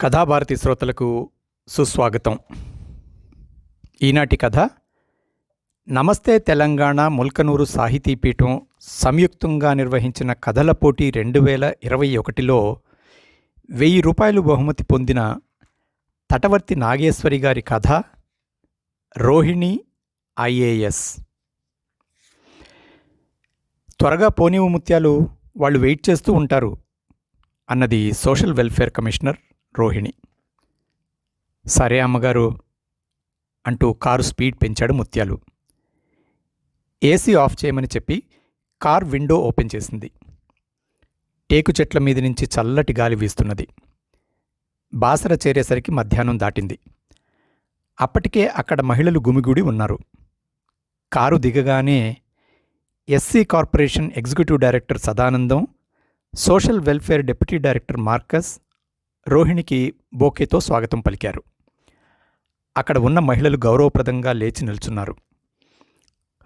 కథాభారతి శ్రోతలకు సుస్వాగతం. ఈనాటి కథ నమస్తే తెలంగాణ ముల్కనూరు సాహితీ పీఠం సంయుక్తంగా నిర్వహించిన కథల పోటీ రెండు వేల ఇరవై ఒకటిలో వెయ్యి రూపాయలు బహుమతి పొందిన తటవర్తి నాగేశ్వరి గారి కథ రోహిణి ఐఏఎస్. త్వరగా పోనివు ముత్యాలు వాళ్ళు వెయిట్ చేస్తూ ఉంటారు అన్నది సోషల్ వెల్ఫేర్ కమిషనర్ రోహిణి. సరే అమ్మగారు అంటూ కారు స్పీడ్ పెంచాడు ముత్యాలు. ఏసీ ఆఫ్ చేయమని చెప్పి కార్ విండో ఓపెన్ చేసింది. టేకు చెట్ల మీద నుంచి చల్లటి గాలి వీస్తున్నది. బాసర చేరేసరికి మధ్యాహ్నం దాటింది. అప్పటికే అక్కడ మహిళలు గుమిగూడి ఉన్నారు. కారు దిగగానే SC corporation executive director Sadanandam social welfare deputy director Marcus రోహిణికి బోకేతో స్వాగతం పలికారు. అక్కడ ఉన్న మహిళలు గౌరవప్రదంగా లేచి నిల్చున్నారు.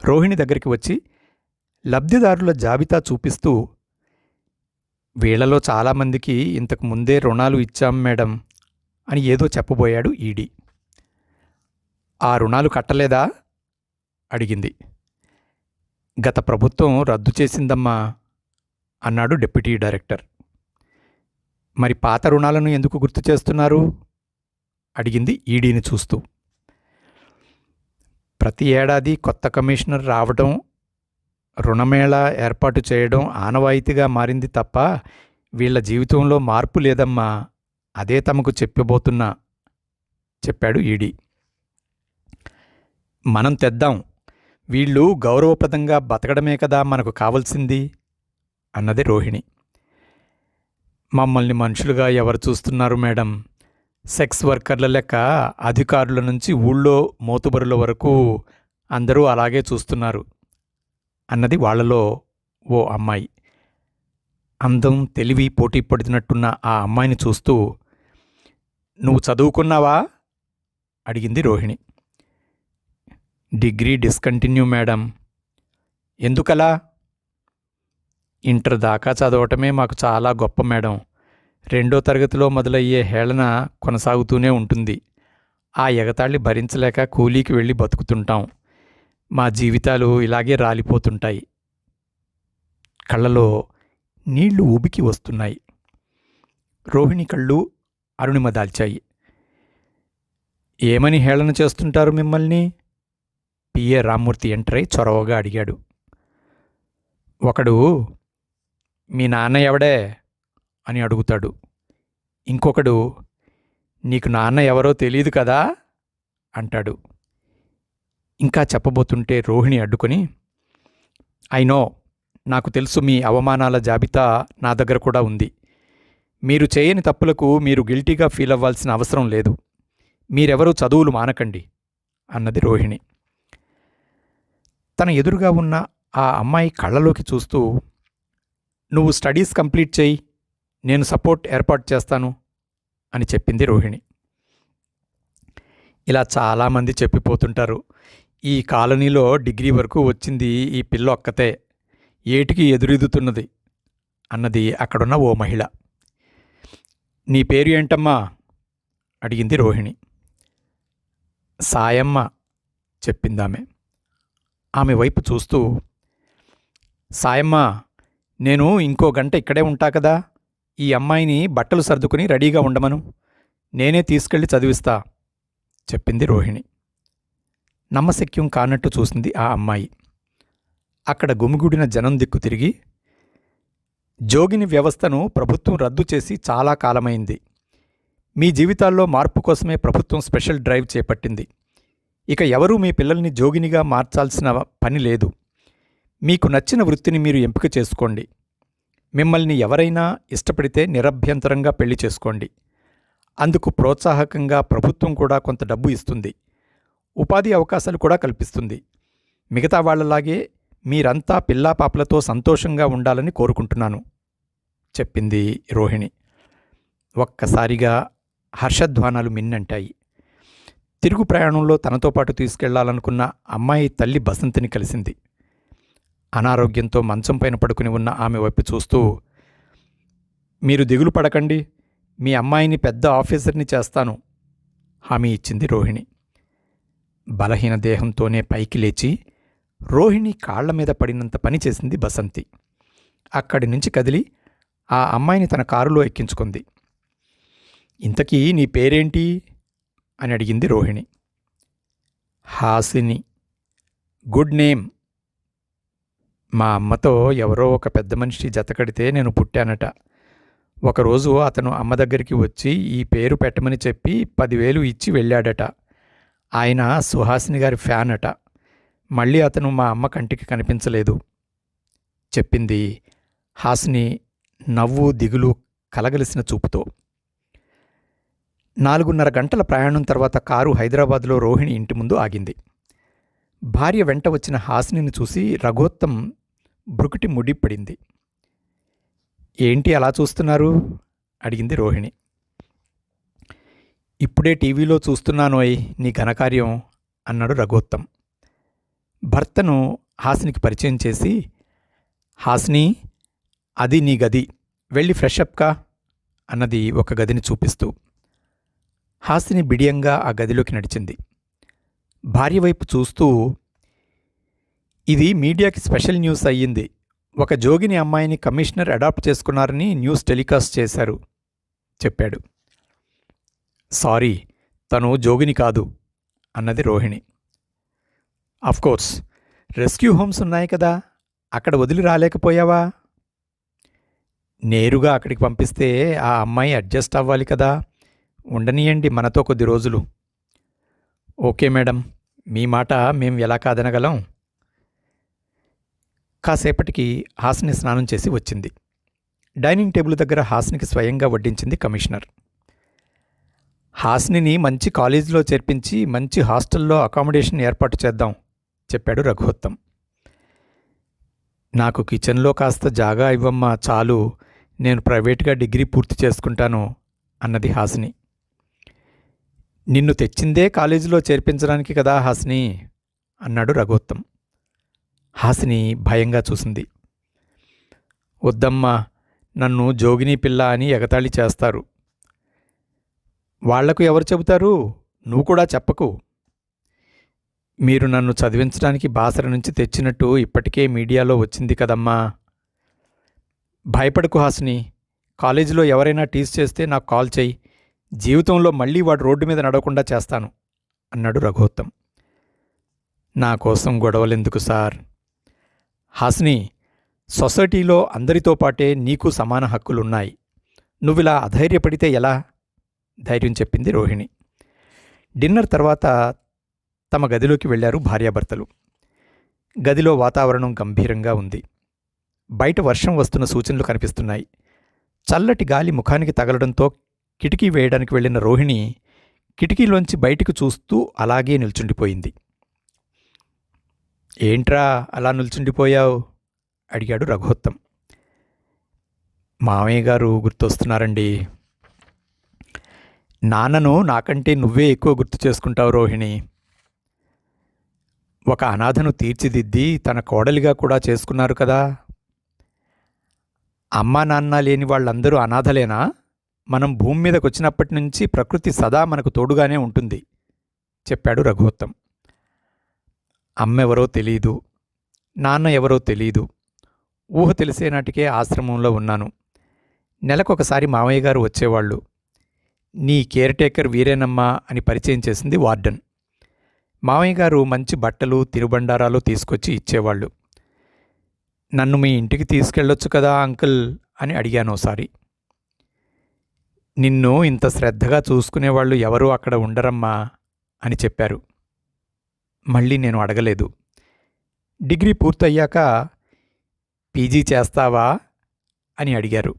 రోహిణి దగ్గరికి వచ్చి లబ్ధిదారుల జాబితా చూపిస్తూ వీళ్ళలో చాలామందికి ఇంతకు ముందే రుణాలు ఇచ్చాం మేడం అని ఏదో చెప్పబోయాడు ఈడీ. ఆ రుణాలు కట్టలేదా? అడిగింది. గత ప్రభుత్వం రద్దు చేసిందమ్మా అన్నాడు డిప్యూటీ డైరెక్టర్. మరి పాత రుణాలను ఎందుకు గుర్తు చేస్తున్నారు? అడిగింది ఈడీని చూస్తూ. ప్రతి ఏడాది కొత్త కమిషనర్ రావడం రుణమేళా ఏర్పాటు చేయడం ఆనవాయితీగా మారింది తప్ప వీళ్ళ జీవితంలో మార్పు లేదమ్మా అదే తమకు చెప్పబోతున్నా చెప్పాడు ఈడీ. మనం తెద్దాం వీళ్ళు గౌరవప్రదంగా బతకడమే కదా మనకు కావలసింది అన్నది రోహిణి. మమ్మల్ని మనుషులుగా ఎవరు చూస్తున్నారు మేడం? సెక్స్ వర్కర్ల లెక్క అధికారుల నుంచి ఊళ్ళో మోతుబరుల వరకు అందరూ అలాగే చూస్తున్నారు అన్నది వాళ్ళలో ఓ అమ్మాయి. అందం తెలివి పోటీ పడుతున్నట్టున్న ఆ అమ్మాయిని చూస్తూ నువ్వు చదువుకున్నావా? అడిగింది రోహిణి. Degree discontinue madam. ఎందుకలా? ఇంటర్ దాకా చదవటమే మాకు చాలా గొప్ప మేడం. రెండో తరగతిలో మొదలయ్యే హేళన కొనసాగుతూనే ఉంటుంది. ఆ ఎగతాళి భరించలేక కూలీకి వెళ్ళి బతుకుతుంటాం. మా జీవితాలు ఇలాగే రాలిపోతుంటాయి. కళ్ళలో నీళ్ళు ఉబికి వస్తున్నాయి. రోహిణి కళ్ళు అరుణిమ దాల్చాయి. ఏమని హేళన చేస్తుంటారు మిమ్మల్ని? పిఏ రామ్మూర్తి ఎంటరై చొరవగా అడిగాడు. ఒకడు మీ నాన్న ఎవడే అని అడుగుతాడు. ఇంకొకడు నీకు నాన్న ఎవరో తెలియదు కదా? అంటాడు. ఇంకా చెప్పబోతుంటే రోహిణి అడ్డుకొని అయినో నాకు తెలుసు మీ అవమానాల జాబితా నా దగ్గర కూడా ఉంది. మీరు చేయని తప్పులకు మీరు గిల్టీగా ఫీల్ అవ్వాల్సిన అవసరం లేదు. మీరెవరూ చదువులు మానకండి అన్నది రోహిణి. తన ఎదురుగా ఉన్న ఆ అమ్మాయి కళ్ళలోకి చూస్తూ నువ్వు స్టడీస్ కంప్లీట్ చేయి నేను సపోర్ట్ ఏర్పాటు చేస్తాను అని చెప్పింది రోహిణి. ఇలా చాలామంది చెప్పిపోతుంటారు ఈ కాలనీలో డిగ్రీ వరకు వచ్చింది ఈ పిల్ల ఒక్కతే ఏటికి ఎదురెదుతున్నది అన్నది అక్కడున్న ఓ మహిళ. నీ పేరు ఏంటమ్మా? అడిగింది రోహిణి. సాయమ్మ చెప్పిందామె. ఆమె వైపు చూస్తూ సాయమ్మ నేను ఇంకో గంట ఇక్కడే ఉంటా కదా. ఈ అమ్మాయిని బట్టలు సర్దుకుని రెడీగా ఉండమను. నేనే తీసుకెళ్ళి చదివిస్తా చెప్పింది రోహిణి. నమ్మశక్యం కానట్టు చూసింది ఆ అమ్మాయి. అక్కడ గుమిగూడిన జనం దిక్కు తిరిగి జోగిని వ్యవస్థను ప్రభుత్వం రద్దు చేసి చాలా కాలమైంది. మీ జీవితాల్లో మార్పు కోసమే ప్రభుత్వం స్పెషల్ డ్రైవ్ చేపట్టింది. ఇక ఎవరూ మీ పిల్లల్ని జోగినిగా మార్చాల్సిన పని లేదు. మీకు నచ్చిన వృత్తిని మీరు ఎంపిక చేసుకోండి. మిమ్మల్ని ఎవరైనా ఇష్టపడితే నిరభ్యంతరంగా పెళ్ళి చేసుకోండి. అందుకు ప్రోత్సాహకంగా ప్రభుత్వం కూడా కొంత డబ్బు ఇస్తుంది. ఉపాధి అవకాశాలు కూడా కల్పిస్తుంది. మిగతా వాళ్ళలాగే మీరంతా పిల్లా పాపలతో సంతోషంగా ఉండాలని కోరుకుంటున్నాను చెప్పింది రోహిణి. ఒక్కసారిగా హర్షధ్వానాలు మిన్నంటాయి. తిరుగు ప్రయాణంలో తనతో పాటు తీసుకెళ్ళాలనుకున్న అమ్మాయి తల్లి బసంతిని కలిసింది. అనారోగ్యంతో మంచం పైన పడుకుని ఉన్న ఆమె వైపు చూస్తూ మీరు దిగులు పడకండి. మీ అమ్మాయిని పెద్ద ఆఫీసర్ని చేస్తాను హామీ ఇచ్చింది రోహిణి. బలహీన దేహంతోనే పైకి లేచి రోహిణి కాళ్ళ మీద పడినంత పని చేసింది బసంతి. అక్కడి నుంచి కదిలి ఆ అమ్మాయిని తన కారులో ఎక్కించుకుంది. ఇంతకీ నీ పేరేంటి? అని అడిగింది రోహిణి. హాసిని. Good name. మా అమ్మతో ఎవరో ఒక పెద్ద మనిషి జతకడితే నేను పుట్టానట. ఒకరోజు అతను అమ్మ దగ్గరికి వచ్చి ఈ పేరు పెట్టమని చెప్పి పదివేలు ఇచ్చి వెళ్ళాడట. ఆయన సుహాసిని గారి ఫ్యాన్ అట మళ్ళీ అతను మా అమ్మ కంటికి కనిపించలేదు. చెప్పింది హాసిని నవ్వు దిగులు కలగలిసిన చూపుతో. నాలుగున్నర గంటల ప్రయాణం తర్వాత కారు హైదరాబాద్లో రోహిణి ఇంటి ముందు ఆగింది. భార్య వెంట వచ్చిన హాసినిని చూసి రఘోత్తం బ్రుకుటి ముడిపడింది ఏంటి అలా చూస్తున్నారు? అడిగింది రోహిణి. ఇప్పుడే టీవీలో చూస్తున్నానోయ్ నీ ఘనకార్యం అన్నాడు రఘోత్తం భర్తను హాసినికి పరిచయం చేసి హాసిని అది నీ గది వెళ్ళి ఫ్రెష్ అప్ కా అన్నది ఒక గదిని చూపిస్తూ. హాసిని బిడియంగా ఆ గదిలోకి నడిచింది. భార్య వైపు చూస్తూ ఇది మీడియాకి స్పెషల్ న్యూస్ అయ్యింది. ఒక జోగిని అమ్మాయిని కమిషనర్ అడాప్ట్ చేసుకున్నారని న్యూస్ టెలికాస్ట్ చేశారు చెప్పాడు. సారీ తను జోగిని కాదు అన్నది రోహిణి. కోర్స్ రెస్క్యూ హోమ్స్ ఉన్నాయి కదా అక్కడ వదిలి రాలేకపోయావా? నేరుగా అక్కడికి పంపిస్తే ఆ అమ్మాయి అడ్జస్ట్ అవ్వాలి కదా ఉండనియండి మనతో కొద్ది రోజులు. ఓకే మేడం మీ మాట మేము ఎలా కాదనగలం? కాసేపటికి హాస్ని స్నానం చేసి వచ్చింది. డైనింగ్ టేబుల్ దగ్గర హాస్నికి స్వయంగా వడ్డించింది కమిషనర్. హాస్నిని మంచి కాలేజీలో చేర్పించి మంచి హాస్టల్లో అకామిడేషన్ ఏర్పాటు చేద్దాం చెప్పాడు రఘుత్తం నాకు కిచెన్లో కాస్త జాగా ఇవ్వమ్మా చాలు నేను ప్రైవేట్గా డిగ్రీ పూర్తి చేసుకుంటాను అన్నది హాసిని. నిన్ను తెచ్చిందే కాలేజీలో చేర్పించడానికి కదా హాసిని అన్నాడు రఘోత్తం హాసిని భయంగా చూసింది. వద్దమ్మా నన్ను జోగిని పిల్ల అని ఎగతాళి చేస్తారు. వాళ్ళకు ఎవరు చెబుతారు? నువ్వు కూడా చెప్పకు. మీరు నన్ను చదివించడానికి బాసర నుంచి తెచ్చినట్టు ఇప్పటికే మీడియాలో వచ్చింది కదమ్మా. భయపడకు హాసిని. కాలేజీలో ఎవరైనా టీస్ చేస్తే నాకు కాల్ చేయి. జీవితంలో మళ్ళీ వాడు రోడ్డు మీద నడవకుండా చేస్తాను అన్నాడు రఘోత్తం. నా కోసం గొడవలెందుకు సార్? హాస్ని సొసైటీలో అందరితో పాటే నీకు సమాన హక్కులున్నాయి. నువ్విలా అధైర్యపడితే ఎలా? ధైర్యం చెప్పింది రోహిణి. డిన్నర్ తర్వాత తమ గదిలోకి వెళ్ళారు భార్యాభర్తలు. గదిలో వాతావరణం గంభీరంగా ఉంది. బయట వర్షం వస్తున్న సూచనలు కనిపిస్తున్నాయి. చల్లటి గాలి ముఖానికి తగలడంతో కిటికీ వేయడానికి వెళ్ళిన రోహిణి కిటికీలోంచి బయటికి చూస్తూ అలాగే నిల్చుండిపోయింది. ఏంట్రా అలా నిల్చుండిపోయావు? అడిగాడు రఘోత్తం మామయ్య గారు గుర్తొస్తున్నారండి. నాన్నను నాకంటే నువ్వే ఎక్కువ గుర్తు చేసుకుంటావు రోహిణి. ఒక అనాథను తీర్చిదిద్ది తన కోడలిగా కూడా చేసుకున్నారు కదా. అమ్మా నాన్న లేని వాళ్ళందరూ అనాథలేనా? మనం భూమి మీదకి వచ్చినప్పటి నుంచి ప్రకృతి సదా మనకు తోడుగానే ఉంటుంది చెప్పాడు రఘువత్తం అమ్మెవరో తెలీదు నాన్న ఎవరో తెలీదు. ఊహ తెలిసే నాటికే ఆశ్రమంలో ఉన్నాను. నెలకొకసారి మామయ్య గారు వచ్చేవాళ్ళు. నీ కేర్ టేకర్ వీరేనమ్మా అని పరిచయం చేసింది వార్డెన్. మామయ్య గారు మంచి బట్టలు తిరుబండారాలు తీసుకొచ్చి ఇచ్చేవాళ్ళు. నన్ను మీ ఇంటికి తీసుకెళ్ళొచ్చు కదా అంకుల్ అని అడిగాను ఒకసారి నిన్ను ఇంత శ్రద్ధగా చూసుకునేవాళ్ళు ఎవరూ అక్కడ ఉండరమ్మా అని చెప్పారు. మళ్ళీ నేను అడగలేదు. డిగ్రీ పూర్తయ్యాక పీజీ చేస్తావా? అని అడిగారు.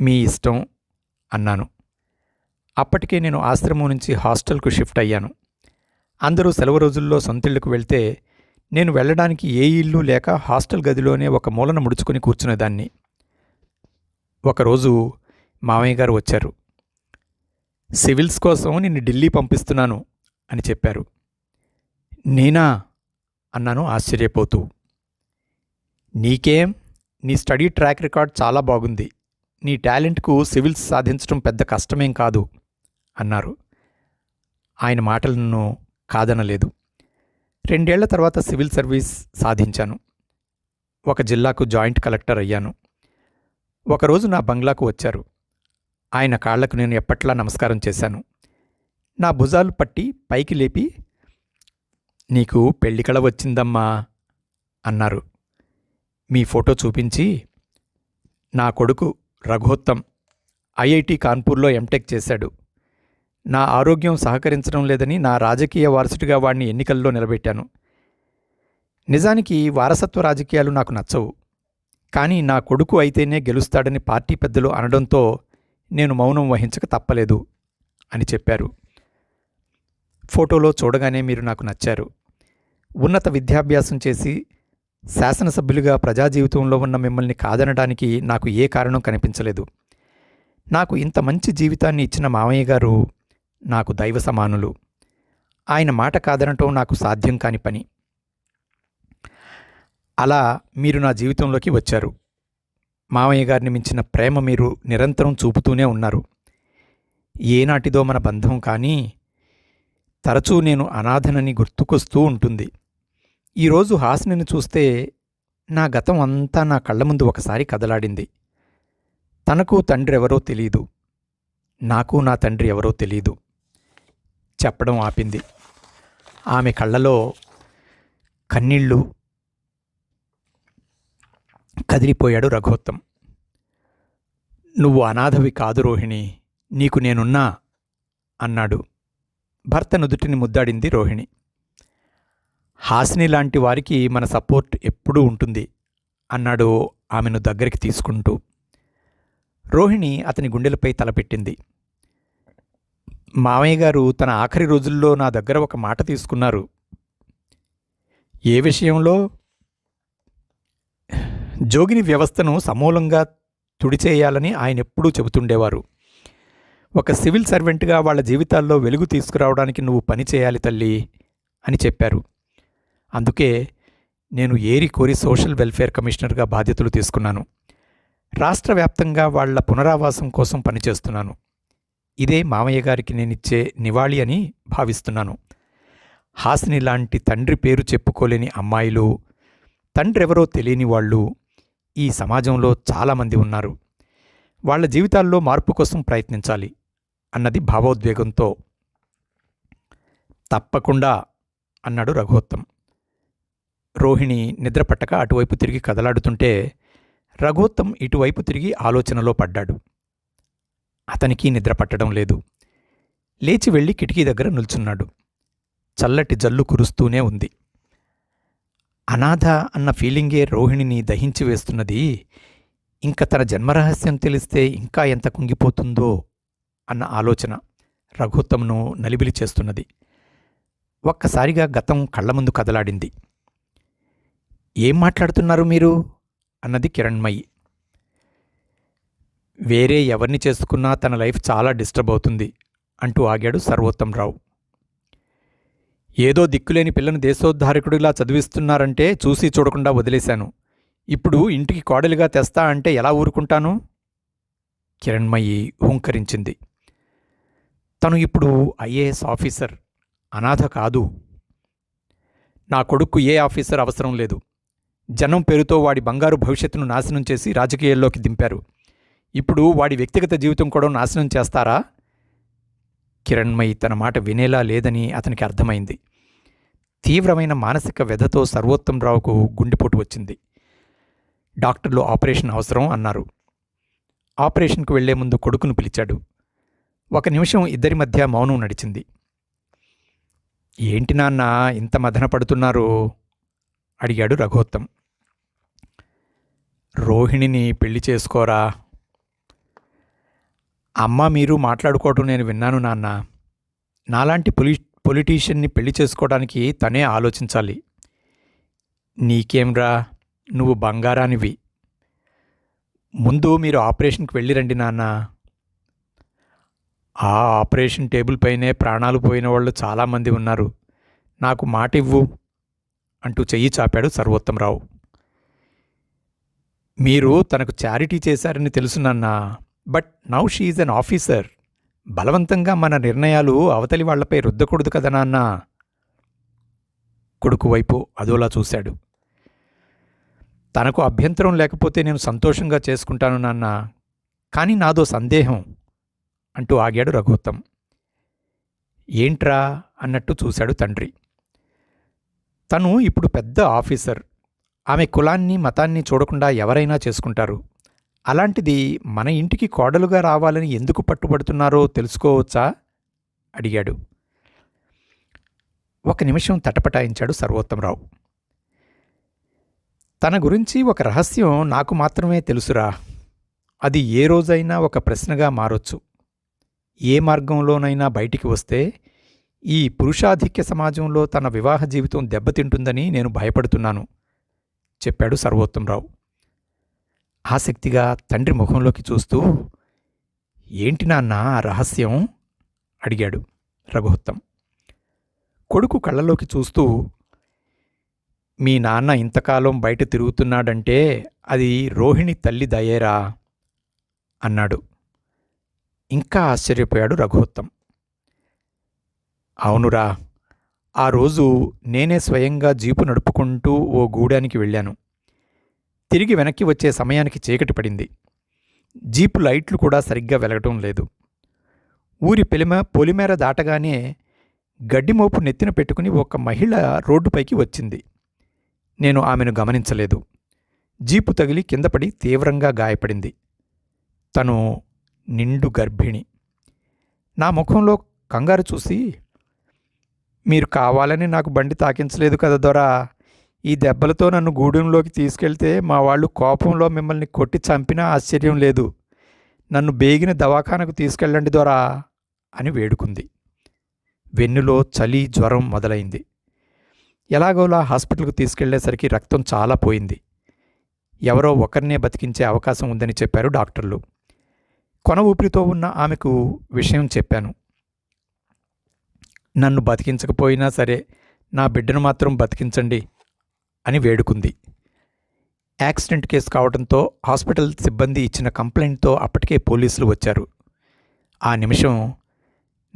మీ ఇష్టం అన్నాను. అప్పటికే నేను ఆశ్రమం నుంచి హాస్టల్కు షిఫ్ట్ అయ్యాను. అందరూ సెలవు రోజుల్లో సొంతిళ్ళకు వెళ్తే నేను వెళ్ళడానికి ఏ ఇల్లు లేక హాస్టల్ గదిలోనే ఒక మూలన ముడుచుకొని కూర్చునేదాన్ని. ఒకరోజు మామయ్య గారు వచ్చారు. సివిల్స్ కోసం నిన్ను ఢిల్లీ పంపిస్తున్నాను అని చెప్పారు. నేనా? అన్నాను ఆశ్చర్యపోతూ. నీకేం? నీ స్టడీ ట్రాక్ రికార్డ్ చాలా బాగుంది. నీ టాలెంట్కు సివిల్స్ సాధించడం పెద్ద కష్టమేం కాదు అన్నారు. ఆయన మాటలను కాదనలేదు. రెండేళ్ళ తర్వాత సివిల్ సర్వీస్ సాధించాను. ఒక జిల్లాకు జాయింట్ కలెక్టర్ అయ్యాను. ఒకరోజు నా బంగ్లాకు వచ్చారు. ఆయన కాళ్ళకు నేను ఎప్పట్లా నమస్కారం చేశాను. నా భుజాలు పట్టి పైకి లేపి నీకు పెళ్ళికళ వచ్చిందమ్మా అన్నారు. మీ ఫోటో చూపించి నా కొడుకు రఘోత్తం ఐఐటి కాన్పూర్లో ఎంటెక్ చేశాడు. నా ఆరోగ్యం సహకరించడం లేదని నా రాజకీయ వారసుడిగా వాడిని ఎన్నికల్లో నిలబెట్టాను. నిజానికి వారసత్వ రాజకీయాలు నాకు నచ్చవు. కానీ నా కొడుకు అయితేనే గెలుస్తాడని పార్టీ పెద్దలు అనడంతో నేను మౌనం వహించక తప్పలేదు అని చెప్పారు. ఫోటోలో చూడగానే మీరు నాకు నచ్చారు. ఉన్నత విద్యాభ్యాసం చేసి శాసనసభ్యులుగా ప్రజా జీవితంలో ఉన్న మిమ్మల్ని కాదనడానికి నాకు ఏ కారణం కనిపించలేదు. నాకు ఇంత మంచి జీవితాన్ని ఇచ్చిన మామయ్య గారు నాకు దైవ సమానులు. ఆయన మాట కాదనటం నాకు సాధ్యం కాని పని. అలా మీరు నా జీవితంలోకి వచ్చారు. మామయ్య గారిని మించిన ప్రేమ మీరు నిరంతరం చూపుతూనే ఉన్నారు. ఏనాటిదో మన బంధం కానీ తరచూ నేను అనాథనని గుర్తుకొస్తూ ఉంటుంది. ఈరోజు హాసినిని చూస్తే నా గతం అంతా నా కళ్ళ ముందు ఒకసారి కదలాడింది. తనకు తండ్రి ఎవరో తెలియదు నాకు నా తండ్రి ఎవరో తెలియదు చెప్పడం ఆపింది. ఆమె కళ్ళలో కన్నీళ్ళు కదిలిపోయాడు రఘోత్తం నువ్వు అనాథవి కాదు రోహిణి నీకు నేనున్నా అన్నాడు. భర్త నుదుటిని ముద్దాడింది రోహిణి. హాసిని లాంటి వారికి మన సపోర్ట్ ఎప్పుడూ ఉంటుంది అన్నాడు ఆమెను దగ్గరికి తీసుకుంటూ. రోహిణి అతని గుండెలపై తలపెట్టింది మామయ్య గారు తన ఆఖరి రోజుల్లో నా దగ్గర ఒక మాట తీసుకున్నారు. ఏ విషయంలో? జోగిని వ్యవస్థను సమూలంగా తుడిచేయాలని ఆయన ఎప్పుడూ చెబుతుండేవారు. ఒక సివిల్ సర్వెంట్గా వాళ్ళ జీవితాల్లో వెలుగు తీసుకురావడానికి నువ్వు పని చేయాలి తల్లి అని చెప్పారు. అందుకే నేను ఏరి కోరి సోషల్ వెల్ఫేర్ కమిషనర్గా బాధ్యతలు తీసుకున్నాను. రాష్ట్ర వ్యాప్తంగా వాళ్ళ పునరావాసం కోసం పనిచేస్తున్నాను ఇదే మామయ్య గారికి నేనిచ్చే నివాళి అని భావిస్తున్నాను. హాసిని లాంటి తండ్రి పేరు చెప్పుకోలేని అమ్మాయిలు తండ్రెవరో తెలియని వాళ్ళు ఈ సమాజంలో చాలామంది ఉన్నారు. వాళ్ళ జీవితాల్లో మార్పు కోసం ప్రయత్నించాలి అన్నది భావోద్వేగంతో. తప్పకుండా అన్నాడు రఘువత్తం. రోహిణి నిద్రపట్టక అటువైపు తిరిగి కదలాడుతుంటే రఘోత్తం ఇటువైపు తిరిగి ఆలోచనలో పడ్డాడు. అతనికి నిద్ర పట్టడం లేదు. లేచి వెళ్ళి కిటికీ దగ్గర నిల్చున్నాడు. చల్లటి జల్లు కురుస్తూనే ఉంది. అనాథ అన్న ఫీలింగే రోహిణిని దహించి వేస్తున్నది ఇంక తన జన్మరహస్యం తెలిస్తే ఇంకా ఎంత కుంగిపోతుందో అన్న ఆలోచన రఘుత్తమ్ను నలిబిలి చేస్తున్నది. ఒక్కసారిగా గతం కళ్ళ ముందు కదలాడింది. ఏం మాట్లాడుతున్నారు మీరు? అన్నది కిరణ్మయి. వేరే ఎవరిని చేసుకున్నా తన లైఫ్ చాలా డిస్టర్బ్ అవుతుంది అంటూ ఆగాడు సర్వోత్తం రావు ఏదో దిక్కులేని పిల్లను దేశోద్ధారకుడిలా చదివిస్తున్నారంటే చూసి చూడకుండా వదిలేశాను. ఇప్పుడు ఇంటికి కోడలిగా తెస్తా అంటే ఎలా ఊరుకుంటాను? కిరణ్మయి హుంకరించింది. తను ఇప్పుడు ఐఏఎస్ ఆఫీసర్ అనాథ కాదు. నా కొడుకు ఏ ఆఫీసర్ అవసరం లేదు. జనం పేరుతో వాడి బంగారు భవిష్యత్తును నాశనం చేసి రాజకీయాల్లోకి దింపారు. ఇప్పుడు వాడి వ్యక్తిగత జీవితం కూడా నాశనం చేస్తారా? కిరణ్మయి తన మాట వినేలా లేదని అతనికి అర్థమైంది. తీవ్రమైన మానసిక వ్యధతో సర్వోత్తం రావుకు గుండెపోటు వచ్చింది. డాక్టర్లు ఆపరేషన్ అవసరం అన్నారు. ఆపరేషన్కు వెళ్ళే ముందు కొడుకును పిలిచాడు. ఒక నిమిషం ఇద్దరి మధ్య మౌనం నడిచింది. ఏంటి నాన్న ఇంత మదన పడుతున్నారు? అడిగాడు రఘోత్తం. రోహిణిని పెళ్ళి చేసుకోరా. అమ్మ మీరు మాట్లాడుకోవటం నేను విన్నాను నాన్న. నాలాంటి పొలి పొలిటీషియన్ని పెళ్ళి చేసుకోవడానికి తనే ఆలోచించాలి. నీకేంరా నువ్వు బంగారానివి. ముందు మీరు ఆపరేషన్కి వెళ్ళిరండి నాన్న. ఆ ఆపరేషన్ టేబుల్ పైనే ప్రాణాలు పోయిన వాళ్ళు చాలామంది ఉన్నారు. నాకు మాట ఇవ్వు అంటూ చెయ్యి చాపాడు సర్వోత్తమరావు. మీరు తనకు చారిటీ చేశారని తెలుసు నాన్న. But now she's an officer. బలవంతంగా మన నిర్ణయాలు అవతలి వాళ్ళపై రుద్దకూడదు కదా నాన్న. కొడుకు వైపు అదోలా చూశాడు. తనకు అభ్యంతరం లేకపోతే నేను సంతోషంగా చేసుకుంటాను నాన్న. కానీ నాదో సందేహం అంటూ ఆగాడు రఘుత్తం ఏంట్రా అన్నట్టు చూశాడు తండ్రి. తను ఇప్పుడు పెద్ద ఆఫీసర్. ఆమె కులాన్ని మతాన్ని చూడకుండా ఎవరైనా చేసుకుంటారు. అలాంటిది మన ఇంటికి కోడలుగా రావాలని ఎందుకు పట్టుబడుతున్నారో తెలుసుకోవచ్చా? అడిగాడు. ఒక నిమిషం తటపటాయించాడు సర్వోత్తమరావు. తన గురించి ఒక రహస్యం నాకు మాత్రమే తెలుసురా. అది ఏ రోజైనా ఒక ప్రశ్నగా మారొచ్చు. ఏ మార్గంలోనైనా బయటికి వస్తే ఈ పురుషాధిక్య సమాజంలో తన వివాహ జీవితం దెబ్బతింటుందని నేను భయపడుతున్నాను చెప్పాడు సర్వోత్తంరావు ఆసక్తిగా తండ్రి ముఖంలోకి చూస్తూ ఏంటి నాన్న ఆ రహస్యం? అడిగాడు రఘుత్తం కొడుకు కళ్ళలోకి చూస్తూ మీ నాన్న ఇంతకాలం బయట తిరుగుతున్నాడంటే అది రోహిణి తల్లి దయేరా? అన్నాడు. ఇంకా ఆశ్చర్యపోయాడు రఘుత్తం అవునురా ఆ రోజు నేనే స్వయంగా జీపు నడుపుకుంటూ ఓ గూడానికి వెళ్ళాను. తిరిగి వెనక్కి వచ్చే సమయానికి చీకటి పడింది. జీపు లైట్లు కూడా సరిగ్గా వెలగటం లేదు. ఊరి పెలిమ పొలిమేర దాటగానే గడ్డిమోపు నెత్తిన పెట్టుకుని ఒక మహిళ రోడ్డుపైకి వచ్చింది. నేను ఆమెను గమనించలేదు. జీపు తగిలి కిందపడి తీవ్రంగా గాయపడింది. తను నిండు గర్భిణి. నా ముఖంలో కంగారు చూసి మీరు కావాలని నాకు బండి తాకించలేదు కదా దొరా. ఈ దెబ్బలతో నన్ను గూడెంలోకి తీసుకెళ్తే మా వాళ్ళు కోపంలో మిమ్మల్ని కొట్టి చంపినా ఆశ్చర్యం లేదు. నన్ను బేగిన దవాఖానకు తీసుకెళ్ళండి దొరా అని వేడుకుంది. వెన్నులో చలి జ్వరం మొదలైంది. ఎలాగోలా హాస్పిటల్కు తీసుకెళ్ళేసరికి రక్తం చాలా పోయింది. ఎవరో ఒకరినే బతికించే అవకాశం ఉందని చెప్పారు డాక్టర్లు. కొన ఊపిరితో ఉన్న ఆమెకు విషయం చెప్పాను. నన్ను బతికించకపోయినా సరే నా బిడ్డను మాత్రం బతికించండి అని వేడుకుంది. యాక్సిడెంట్ కేసు కావడంతో హాస్పిటల్ సిబ్బంది ఇచ్చిన కంప్లైంట్తో అప్పటికే పోలీసులు వచ్చారు. ఆ నిమిషం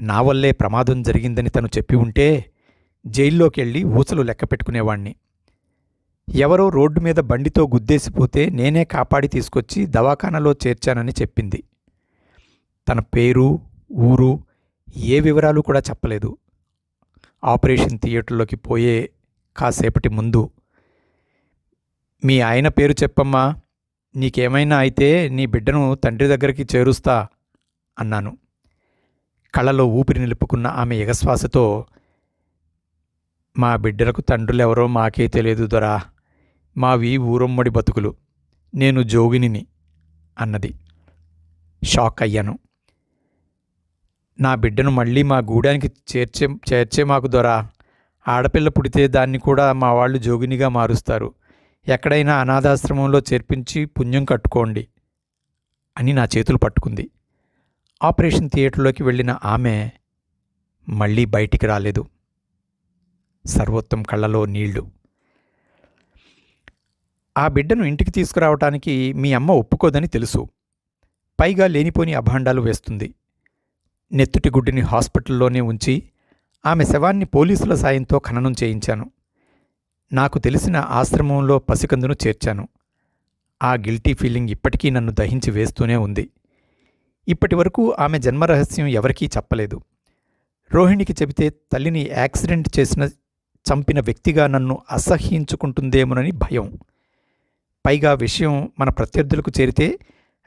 నా వల్లే ప్రమాదం జరిగిందని తను చెప్పి ఉంటే జైల్లోకి వెళ్ళి ఊసలు లెక్క పెట్టుకునేవాణ్ణి. ఎవరో రోడ్డు మీద బండితో గుద్దేసిపోతే నేనే కాపాడి తీసుకొచ్చి దవాఖానలో చేర్చానని చెప్పింది. తన పేరు ఊరు ఏ వివరాలు కూడా చెప్పలేదు. ఆపరేషన్ థియేటర్లోకి పోయే కాసేపటి ముందు మీ ఆయన పేరు చెప్పమ్మా నీకేమైనా అయితే నీ బిడ్డను తండ్రి దగ్గరికి చేరుస్తా అన్నాను. కళ్ళలో ఊపిరి నిలుపుకున్న ఆమె ఎగశ్వాసతో మా బిడ్డలకు తండ్రులెవరో మాకే తెలియదు దొరా. మావి ఊరమ్మడి బతుకులు. నేను జోగినిని అన్నది. షాక్ అయ్యాను. నా బిడ్డను మళ్ళీ మా గూడానికి చేర్చే చేర్చే మాకు దొరా. ఆడపిల్ల పుడితే దాన్ని కూడా మా వాళ్ళు జోగినిగా మారుస్తారు. ఎక్కడైనా అనాథాశ్రమంలో చేర్పించి పుణ్యం కట్టుకోండి అని నా చేతులు పట్టుకుంది. ఆపరేషన్ థియేటర్లోకి వెళ్ళిన ఆమె మళ్ళీ బయటికి రాలేదు. సర్వోత్తం కళ్ళలో నీళ్ళు. ఆ బిడ్డను ఇంటికి తీసుకురావటానికి మీ అమ్మ ఒప్పుకోదని తెలుసు. పైగా లేనిపోని అభాండాలు వేస్తుంది. నెత్తుటి గుడ్డిని హాస్పిటల్లోనే ఉంచి ఆమె శవాన్ని పోలీసుల సాయంతో ఖననం చేయించాను. నాకు తెలిసిన ఆశ్రమంలో పసికందును చేర్చాను. ఆ గిల్టీ ఫీలింగ్ ఇప్పటికీ నన్ను దహించి వేస్తూనే ఉంది. ఇప్పటి వరకు ఆమె జన్మరహస్యం ఎవరికీ చెప్పలేదు. రోహిణికి చెబితే తల్లిని యాక్సిడెంట్ చేసిన చంపిన వ్యక్తిగా నన్ను అసహ్యించుకుంటుందేమోనని భయం. పైగా విషయం మన ప్రత్యర్థులకు చేరితే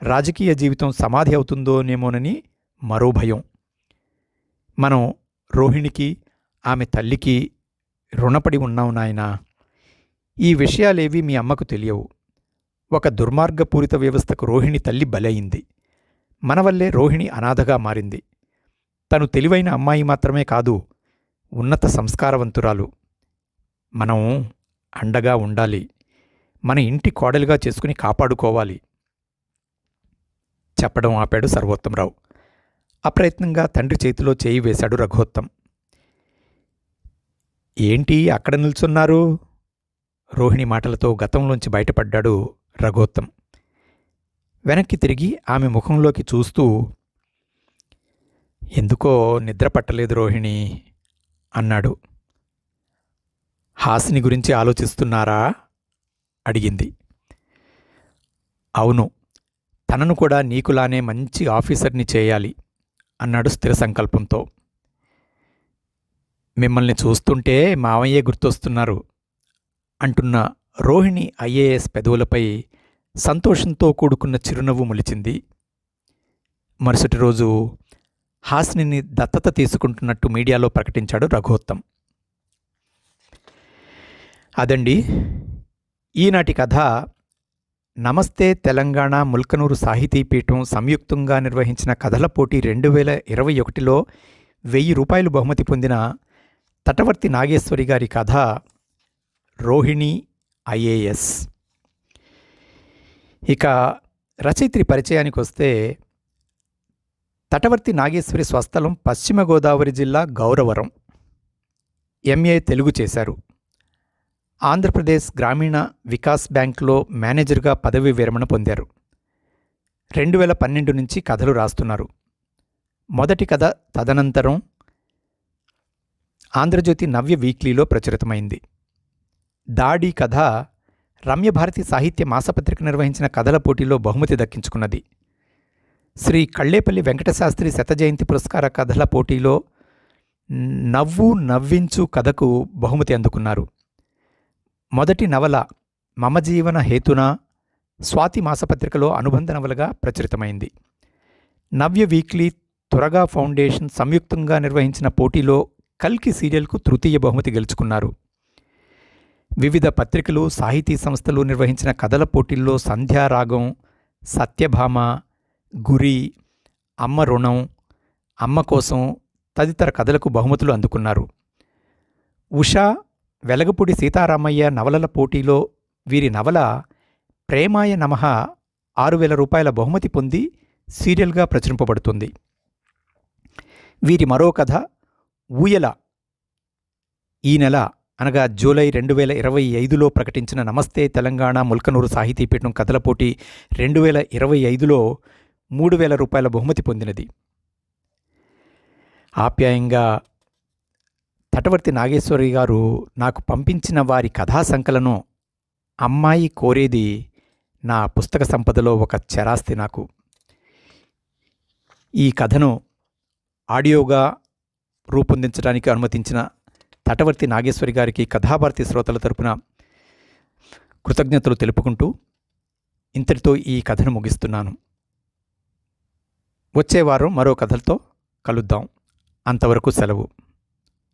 రాజకీయ జీవితం సమాధి అవుతుందోనేమోనని మరో భయం. మనం రోహిణికి ఆమె తల్లికి రుణపడి ఉన్నాం నాయనా. ఈ విషయాలేవి మీ అమ్మకు తెలియవు. ఒక దుర్మార్గపూరిత వ్యవస్థకు రోహిణి తల్లి బలయింది మన వల్లే రోహిణి అనాథగా మారింది. తను తెలివైన అమ్మాయి మాత్రమే కాదు ఉన్నత సంస్కారవంతురాలు. మనం అండగా ఉండాలి. మన ఇంటి కోడలుగా చేసుకుని కాపాడుకోవాలి. చెప్పడం ఆపాడు సర్వోత్తంరావు అప్రయత్నంగా తండ్రి చేతిలో చేయి వేశాడు రఘోత్తం ఏంటి అక్కడ నిల్చున్నారు? రోహిణి మాటలతో గతంలోంచి బయటపడ్డాడు రఘోత్తం వెనక్కి తిరిగి ఆమె ముఖంలోకి చూస్తూ ఎందుకో నిద్ర పట్టలేదు రోహిణి అన్నాడు. హాసిని గురించి ఆలోచిస్తున్నారా? అడిగింది. అవును తనను కూడా నీకులానే మంచి ఆఫీసర్ని చేయాలి అన్నాడు స్థిర సంకల్పంతో. మిమ్మల్ని చూస్తుంటే మావయ్యే గుర్తొస్తున్నారు అంటున్న రోహిణి ఐఏఎస్ పెదవులపై సంతోషంతో కూడుకున్న చిరునవ్వు మొలిచింది. మరుసటి రోజు హాసినిని దత్తత తీసుకుంటున్నట్టు మీడియాలో ప్రకటించాడు రఘోత్తం. అదండి. ఈనాటి కథ నమస్తే తెలంగాణ ముల్కనూరు సాహితీ పీఠం సంయుక్తంగా నిర్వహించిన కథల పోటీ రెండు వేల ఇరవై ఒకటిలో వెయ్యి రూపాయలు బహుమతి పొందిన తటవర్తి నాగేశ్వరి గారి కథ రోహిణి ఐఏఎస్. ఇక రచయిత్రి పరిచయానికి వస్తే తటవర్తి నాగేశ్వరి స్వస్థలం పశ్చిమ గోదావరి జిల్లా గౌరవరం. ఎంఏ తెలుగు చేశారు. ఆంధ్రప్రదేశ్ గ్రామీణ వికాస్ బ్యాంక్లో మేనేజర్గా పదవి విరమణ పొందారు. రెండు వేల పన్నెండు నుంచి కథలు రాస్తున్నారు. మొదటి కథ తదనంతరం ఆంధ్రజ్యోతి నవ్య వీక్లీలో ప్రచురితమైంది. దాడి కథ రమ్యభారతి సాహిత్య మాసపత్రిక నిర్వహించిన కథల పోటీలో బహుమతి దక్కించుకున్నది. శ్రీ కళ్ళేపల్లి వెంకటశాస్త్రి శతజయంతి పురస్కార కథల పోటీలో నవ్వు నవ్వించు కథకు బహుమతి అందుకున్నారు. మొదటి నవల మమ జీవన హేతున స్వాతి మాసపత్రికలో అనుబంధ నవలగా ప్రచురితమైంది. నవ్య వీక్లీ త్వరగా ఫౌండేషన్ సంయుక్తంగా నిర్వహించిన పోటీలో కల్కి సీరియల్కు తృతీయ బహుమతి గెలుచుకున్నారు. వివిధ పత్రికలు సాహితీ సంస్థలు నిర్వహించిన కథల పోటీల్లో సంధ్యారాగం సత్యభామ గురి అమ్మ రుణం అమ్మ కోసం తదితర కథలకు బహుమతులు అందుకున్నారు. ఉషా వెలగపూడి సీతారామయ్య నవలల పోటీలో వీరి నవల ప్రేమాయ నమః ఆరు వేల రూపాయల బహుమతి పొంది సీరియల్గా ప్రచురింపబడుతుంది. వీరి మరో కథ ఊయల ఈ నెల అనగా జూలై రెండు వేల ఇరవై ఐదులో ప్రకటించిన నమస్తే తెలంగాణ ముల్కనూరు సాహితీపీఠం కథల పోటీ రెండు వేల ఇరవై ఐదులో మూడు వేల రూపాయల బహుమతి పొందినది. ఆప్యాయంగా తటవర్తి నాగేశ్వరి గారు నాకు పంపించిన వారి కథా సంకలనం అమ్మాయి కోరేది నా పుస్తక సంపదలో ఒక చెరాస్తి నాకు. ఈ కథను ఆడియోగా రూపొందించడానికి అనుమతించిన తటవర్తి నాగేశ్వరి గారికి కథాభారతి శ్రోతల తరపున కృతజ్ఞతలు తెలుపుకుంటూ ఇంతటితో ఈ కథను ముగిస్తున్నాను. వచ్చే వారం మరో కథలతో కలుద్దాం. అంతవరకు సెలవు.